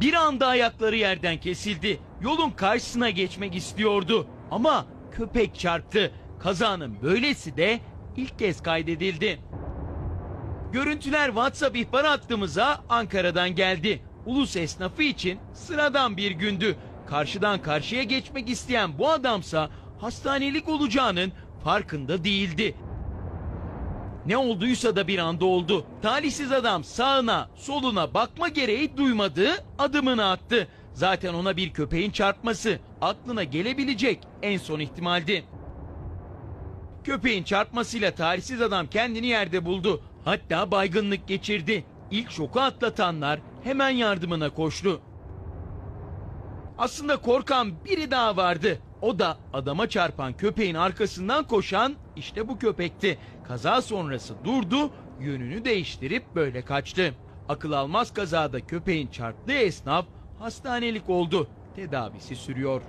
Bir anda ayakları yerden kesildi. Yolun karşısına geçmek istiyordu. Ama köpek çarptı. Kazanın böylesi de ilk kez kaydedildi. Görüntüler WhatsApp ihbar hattımıza Ankara'dan geldi. Ulus esnafı için sıradan bir gündü. Karşıdan karşıya geçmek isteyen bu adamsa hastanelik olacağının farkında değildi. Ne olduysa da bir anda oldu. Talihsiz adam sağına, soluna bakma gereği duymadı, adımını attı. Zaten ona bir köpeğin çarpması aklına gelebilecek en son ihtimaldi. Köpeğin çarpmasıyla talihsiz adam kendini yerde buldu. Hatta baygınlık geçirdi. İlk şoku atlatanlar hemen yardımına koştu. Aslında korkan biri daha vardı. O da adama çarpan köpeğin arkasından koşan işte bu köpekti. Kaza sonrası durdu, yönünü değiştirip böyle kaçtı. Akıl almaz kazada köpeğin çarptığı esnaf hastanelik oldu. Tedavisi sürüyor.